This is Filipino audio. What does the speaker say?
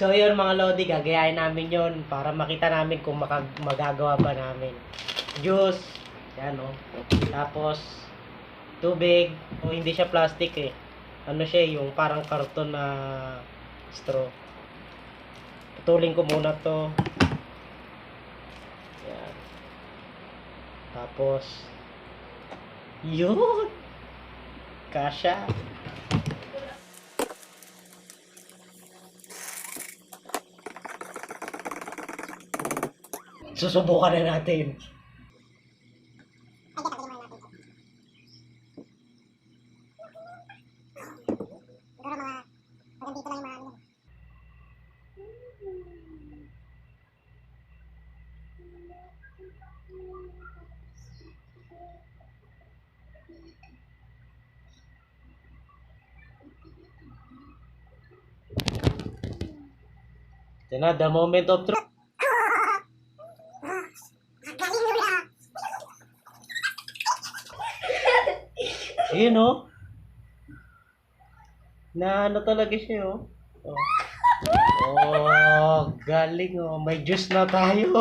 So yun mga Lodi, gagayahin namin yon para makita namin kung makag magagawa ba namin. Juice, yan o. Tapos, tubig, o hindi siya plastic eh. Ano siya yung parang karton na straw. Putulin ko muna to. Yan. Tapos, yun! Kasha. Susubukan na natin. Yan na, the moment of truth. Galing mo na! Ayun oh. Na ano talaga siya oh. Oh, oh galing oh. May juice na tayo.